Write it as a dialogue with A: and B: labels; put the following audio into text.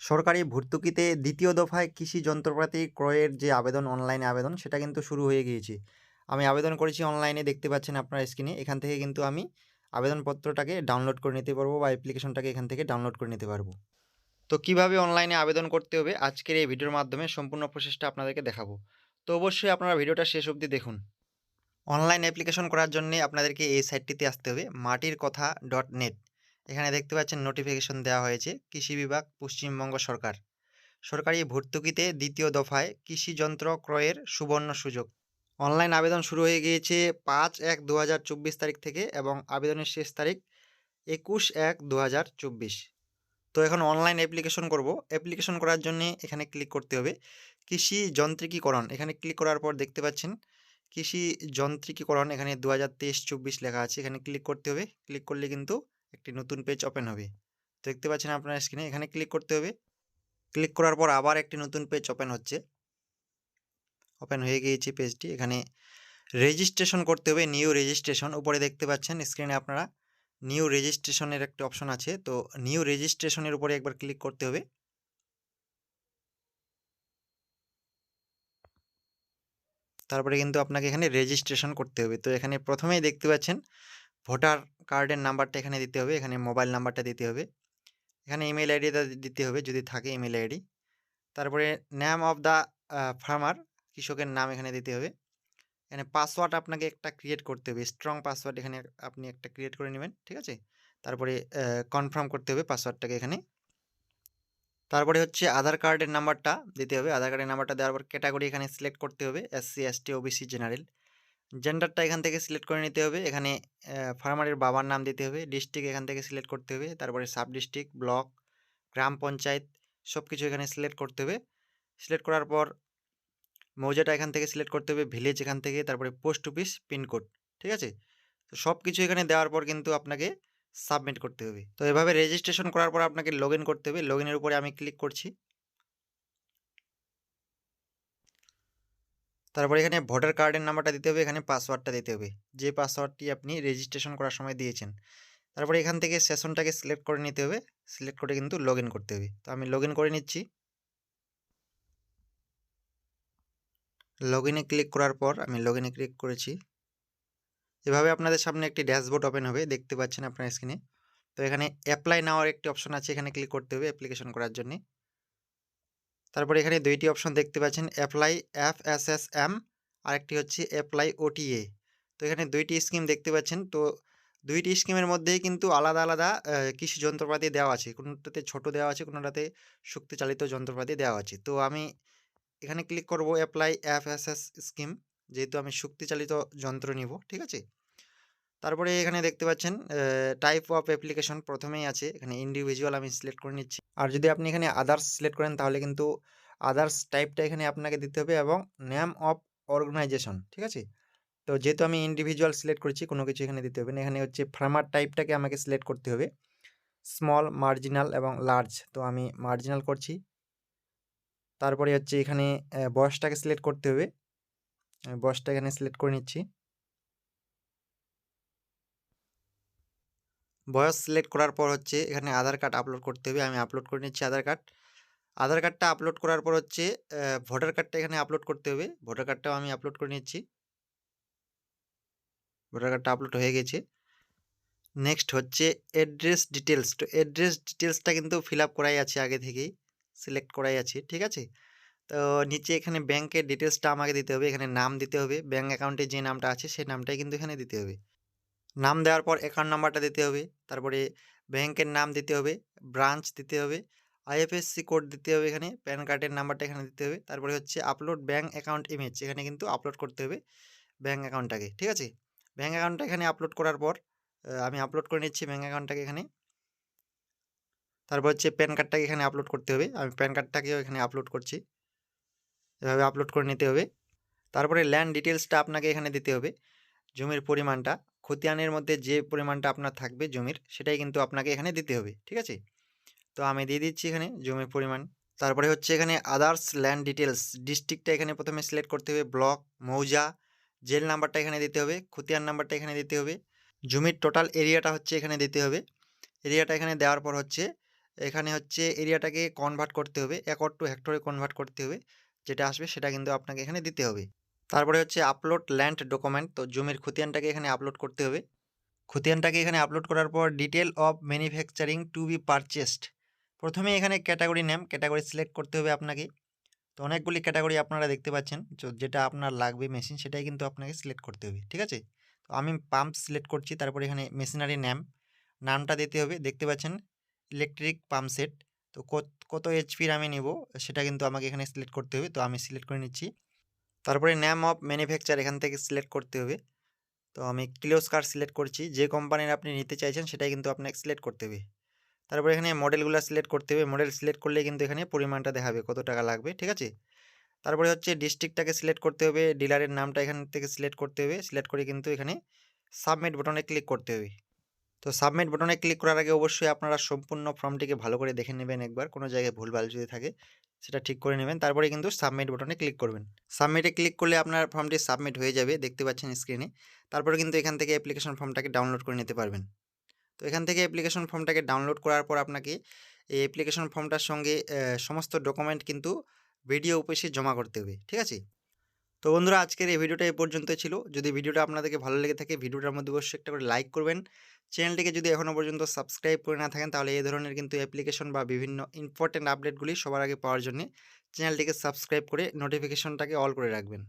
A: সরকারি ভর্তুকিতে দ্বিতীয় দফায় কৃষি যন্ত্রপাতি ক্রয়ের যে আবেদন অনলাইনে আবেদন, সেটা কিন্তু শুরু হয়ে গিয়েছে। আমি আবেদন করেছি অনলাইনে দেখতে পাচ্ছেন আপনার স্ক্রিনে এখান থেকে কিন্তু আমি আবেদনপত্রটাকে ডাউনলোড করে নিতে পারব বা অ্যাপ্লিকেশনটাকে এখান থেকে ডাউনলোড করে নিতে পারব। তো কীভাবে অনলাইনে আবেদন করতে হবে? আজকের এই ভিডিওর মাধ্যমে সম্পূর্ণ প্রসেসটা আপনাদেরকে দেখাবো। তো অবশ্যই আপনারা ভিডিওটা শেষ অবধি দেখুন। অনলাইন অ্যাপ্লিকেশন করার জন্য আপনাদেরকে এই সাইটটিতে আসতে হবে, মাটির কথা ডট নেট এখানে দেখতে পাচ্ছেন নোটিফিকেশন দেওয়া হয়েছে, কৃষি বিভাগ, পশ্চিমবঙ্গ সরকার। সরকারি ভর্তুকিতে দ্বিতীয় দফায় কৃষি যন্ত্র ক্রয়ের সুবর্ণ সুযোগ। অনলাইন আবেদন শুরু হয়ে গিয়েছে পাঁচ এক দু তারিখ থেকে এবং আবেদনের শেষ তারিখ একুশ এক দু তো এখন অনলাইন অ্যাপ্লিকেশন করব। অ্যাপ্লিকেশন করার জন্য এখানে ক্লিক করতে হবে। কৃষি যন্ত্রিকীকরণ, এখানে ক্লিক করার পর দেখতে পাচ্ছেন কৃষি যন্ত্রিকীকরণ এখানে দু হাজার লেখা আছে, এখানে ক্লিক করতে হবে। ক্লিক করলে কিন্তু একটি নতুন পেজ ওপেন হবে। তো দেখতে পাচ্ছেন আপনার স্ক্রিনে এখানে ক্লিক করতে হবে। ক্লিক করার পর আবার একটি নতুন পেজ ওপেন হচ্ছে। ওপেন হয়ে গিয়েছে পেজটি এখানে রেজিস্ট্রেশন করতে হবে নিউ রেজিস্ট্রেশন উপরে দেখতে পাচ্ছেন স্ক্রিনে আপনারা নিউ রেজিস্ট্রেশনের একটা অপশন আছে। তো নিউ রেজিস্ট্রেশনের উপরে একবার ক্লিক করতে হবে। তারপরে কিন্তু আপনাকে এখানে রেজিস্ট্রেশন করতে হবে। তো এখানে প্রথমেই দেখতে পাচ্ছেন ভোটার কার্ডের নাম্বারটা এখানে দিতে হবে, এখানে মোবাইল নাম্বারটা দিতে হবে। এখানে ইমেল আইডিটা দিতে হবে যদি থাকে ইমেল আইডি। তারপরে নেম অফ দ্য ফার্মার, কৃষকের নাম এখানে দিতে হবে। এখানে পাসওয়ার্ড আপনাকে একটা ক্রিয়েট করতে হবে, স্ট্রং পাসওয়ার্ড এখানে আপনি একটা ক্রিয়েট করে নেবেন, ঠিক আছে? তারপরে কনফার্ম করতে হবে পাসওয়ার্ডটাকে এখানে। তারপরে হচ্ছে আধার কার্ডের নাম্বারটা দিতে হবে। আধার কার্ডের নাম্বারটা দেওয়ার পর ক্যাটাগরি এখানে সিলেক্ট করতে হবে এসসি এসটি ওবিসি জেনারেল। জেন্ডারটা এখান থেকে সিলেক্ট করে নিতে হবে। এখানে ফার্মারের বাবার নাম দিতে হবে। ডিস্ট্রিক্ট এখান থেকে সিলেক্ট করতে হবে। তারপরে সাব ডিস্ট্রিক্ট ব্লক গ্রাম পঞ্চায়েত সব কিছু এখানে সিলেক্ট করতে হবে। সিলেক্ট করার পর মৌজাটা এখান থেকে সিলেক্ট করতে হবে। ভিলেজ এখান থেকে, তারপরে পোস্ট অফিস পিনকোড ঠিক আছে? তো সব কিছু এখানে দেওয়ার পর কিন্তু আপনাকে সাবমিট করতে হবে। তো এভাবে রেজিস্ট্রেশন করার পর আপনাকে লগ করতে হবে। লগ উপরে আমি ক্লিক করছি। তারপরে এখানে ভোটার কার্ডের নাম্বারটা দিতে হবে, এখানে পাসওয়ার্ডটা দিতে হবে। যে পাসওয়ার্ডটি আপনি রেজিস্ট্রেশন করার সময় দিয়েছেন। তারপরে এখান থেকে সেশনটাকে সিলেক্ট করে নিতে হবে। সিলেক্ট করে কিন্তু লগ করতে হবে। তো আমি লগ করে নিচ্ছি। লগ ক্লিক করার পর আমি লগ ক্লিক করেছি। এভাবে আপনাদের সামনে একটি ড্যাশবোর্ড ওপেন হবে, দেখতে পাচ্ছেন আপনার স্ক্রিনে তো এখানে অ্যাপ্লাই নেওয়ার একটি অপশন আছে, এখানে ক্লিক করতে হবে অ্যাপ্লিকেশন করার জন্যে। তারপরে এখানে দুইটি অপশন দেখতে পাচ্ছেন apply F S S M আরেকটি হচ্ছে অ্যাপ্লাই ওটিএ তো এখানে দুইটি স্কিম দেখতে পাচ্ছেন, তো দুইটি স্কিমের মধ্যেই কিন্তু আলাদা আলাদা কৃষি যন্ত্রপাতি দেওয়া আছে। কোনোটাতে ছোট দেওয়া আছে, কোনোটাতে শক্তিচালিত যন্ত্রপাতি দেওয়া আছে। তো আমি এখানে ক্লিক করব apply F S S scheme যেহেতু আমি শক্তিচালিত যন্ত্র নিব, ঠিক আছে? তারপরে এখানে দেখতে পাচ্ছেন টাইপ অফ অ্যাপ্লিকেশন প্রথমেই আছে। এখানে ইন্ডিভিজুয়াল আমি সিলেক্ট করে নিচ্ছি। আর যদি আপনি এখানে আদার্স সিলেক্ট করেন, তাহলে কিন্তু আদার্স টাইপটা এখানে আপনাকে দিতে হবে এবং নেম অফ অর্গানাইজেশন ঠিক আছে? তো যেহেতু আমি ইন্ডিভিজুয়াল সিলেক্ট করেছি, কোনো কিছু এখানে দিতে হবে না। এখানে হচ্ছে ফার্মার টাইপটাকে আমাকে সিলেক্ট করতে হবে। স্মল মার্জিনাল এবং লার্জ তো আমি মার্জিনাল করছি। তারপরে হচ্ছে এখানে বয়সটাকে সিলেক্ট করতে হবে। বয়সটা এখানে সিলেক্ট করে নিচ্ছি। বয়স সিলেক্ট করার পর হচ্ছে এখানে আধার কার্ড আপলোড করতে হবে। আমি আপলোড করে নিচ্ছি আধার কার্ড আধার কার্ডটা আপলোড করার পর হচ্ছে ভোটার কার্ডটা এখানে আপলোড করতে হবে। ভোটার কার্ডটাও আমি আপলোড করে নিচ্ছি। ভোটার কার্ডটা আপলোড হয়ে গেছে। নেক্সট হচ্ছে অ্যাড্রেস ডিটেলস তো অ্যাড্রেস ডিটেলসটা কিন্তু ফিল আপ করাই আছে আগে থেকেই সিলেক্ট করাই আছে, ঠিক আছে? তো নিচে এখানে ব্যাংকের ডিটেলসটা আমাকে দিতে হবে। এখানে নাম দিতে হবে। ব্যাঙ্ক অ্যাকাউন্টে যে নামটা আছে, সেই নামটাই কিন্তু এখানে দিতে হবে। নাম দেওয়ার পর অ্যাকাউন্ট নাম্বারটা দিতে হবে। তারপরে ব্যাংকের নাম দিতে হবে ব্রাঞ্চ দিতে হবে আইএফএসসি কোড দিতে হবে এখানে প্যান কার্ডের নাম্বারটা এখানে দিতে হবে। তারপরে হচ্ছে আপলোড ব্যাঙ্ক অ্যাকাউন্ট ইমেজ এখানে কিন্তু আপলোড করতে হবে ব্যাঙ্ক অ্যাকাউন্টটাকে ঠিক আছে? ব্যাঙ্ক অ্যাকাউন্টটা এখানে আপলোড করার পর আমি আপলোড করে নিচ্ছি ব্যাঙ্ক অ্যাকাউন্টটাকে এখানে। তারপর হচ্ছে প্যান কার্ডটাকে এখানে আপলোড করতে হবে। আমি প্যান কার্ডটাকেও এখানে আপলোড করছি। এভাবে আপলোড করে নিতে হবে। তারপরে ল্যান্ড ডিটেলসটা আপনাকে এখানে দিতে হবে, জমির পরিমাণটা। খতিয়ানের মধ্যে যে পরিমাণটা আপনার থাকবে জমির, সেটাই কিন্তু আপনাকে এখানে দিতে হবে, ঠিক আছে? তো আমি দিয়ে দিচ্ছি এখানে জমির পরিমাণ। তারপরে হচ্ছে এখানে আদার্স ল্যান্ড ডিটেলস ডিস্ট্রিক্টটা এখানে প্রথমে সিলেক্ট করতে হবে ব্লক মৌজা জেল নাম্বারটা এখানে দিতে হবে, খতিয়ান নাম্বারটা এখানে দিতে হবে, জমির টোটাল এরিয়াটা হচ্ছে এখানে দিতে হবে। এরিয়াটা এখানে দেওয়ার পর হচ্ছে, এখানে হচ্ছে এরিয়াটাকে কনভার্ট করতে হবে, একর টু হেক্টরে কনভার্ট করতে হবে, যেটা আসবে সেটা কিন্তু আপনাকে এখানে দিতে হবে। তারপরে হচ্ছে আপলোড ল্যান্ড ডকুমেন্ট তো জমির খতিয়ানটাকে এখানে আপলোড করতে হবে। খতিয়ানটাকে এখানে আপলোড করার পর detail of manufacturing to be purchased প্রথমে এখানে ক্যাটাগরি নেম ক্যাটাগরি সিলেক্ট করতে হবে আপনাকে। তো অনেকগুলি ক্যাটাগরি আপনারা দেখতে পাচ্ছেন, তো যেটা আপনার লাগবে মেশিন সেটাই কিন্তু আপনাকে সিলেক্ট করতে হবে, ঠিক আছে? তো আমি পাম্প সিলেক্ট করছি, তারপরে এখানে মেশিনারি নেম নামটা দিতে হবে, দেখতে পাচ্ছেন? ইলেকট্রিক পাম্প সেট তো কত কত এইচপির আমি নেব, সেটা কিন্তু আমাকে এখানে সিলেক্ট করতে হবে, তো আমি সিলেক্ট করে নিচ্ছি। তারপরে নেম অফ ম্যানুফ্যাকচার এখান থেকে সিলেক্ট করতে হবে। তো আমি কিলোস্কার সিলেক্ট করছি, যে কোম্পানির আপনি নিতে চাইছেন সেটাই কিন্তু আপনাকে সিলেক্ট করতে হবে। তারপরে এখানে মডেলগুলো সিলেক্ট করতে হবে মডেল সিলেক্ট করলে কিন্তু এখানে পরিমাণটা দেখাবে কত টাকা লাগবে, ঠিক আছে? তারপরে হচ্ছে ডিস্ট্রিক্টটাকে সিলেক্ট করতে হবে ডিলারের নামটা এখান থেকে সিলেক্ট করতে হবে সিলেক্ট করে কিন্তু এখানে সাবমিট বটনে ক্লিক করতে হবে। তো সাবমিট বটনে ক্লিক করার আগে অবশ্যই আপনারা সম্পূর্ণ ফর্মটিকে ভালো করে দেখে নেবেন একবার, কোনো জায়গায় ভুলভাল যদি থাকে। সেটা ঠিক করে নেবেন। তারপরে কিন্তু সাবমিট বটনে ক্লিক করবেন। সাবমিটে ক্লিক করলে আপনার ফর্মটি সাবমিট হয়ে যাবে, দেখতে পাচ্ছেন স্ক্রিনে তারপরে কিন্তু এখান থেকে অ্যাপ্লিকেশন ফর্মটাকে ডাউনলোড করে নিতে পারবেন। তো এখান থেকে অ্যাপ্লিকেশন ফর্মটাকে ডাউনলোড করার পর আপনাকে এই অ্যাপ্লিকেশন ফর্মটার সঙ্গে সমস্ত ডকুমেন্ট কিন্তু ভিডিও অফিসে জমা করতে হবে। ঠিক আছে? তো বন্ধুরা, আজকের এই ভিডিওটা এ পর্যন্ত ছিল। যদি ভিডিওটা আপনাদেরকে ভালো লেগে থাকে, ভিডিওটার মধ্যে অবশ্যই একটা করে লাইক করবেন। চ্যানেলটিকে যদি এখনও পর্যন্ত সাবস্ক্রাইব করে না থাকেন, তাহলে এই ধরনের কিন্তু অ্যাপ্লিকেশন বা বিভিন্ন ইম্পর্টেন্ট আপডেটগুলি সবার আগে পাওয়ার জন্য চ্যানেলটিকে সাবস্ক্রাইব করে নোটিফিকেশনটাকে অল করে রাখবেন।